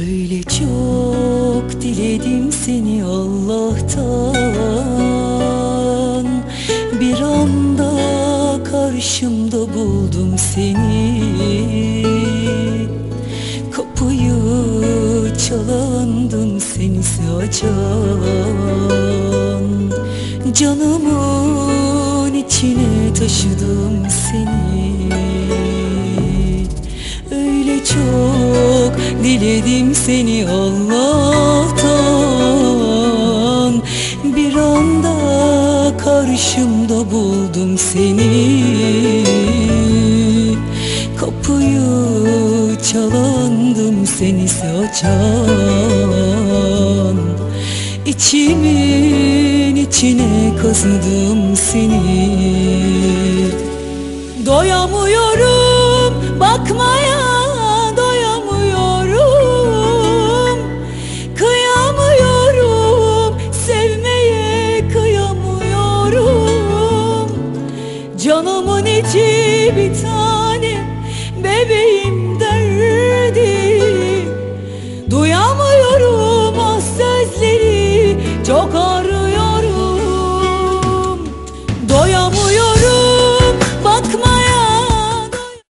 Böyle çok diledim seni Allah'tan. Bir anda karşımda buldum seni. Kapıyı çalandım senisi açan. Canımın içine taşıdım seni. Diledim seni Allah'tan. Bir anda karşımda buldum seni. Kapıyı çalandım seni açan. İçimin içine kazıdım seni. Doyamıyorum চোখ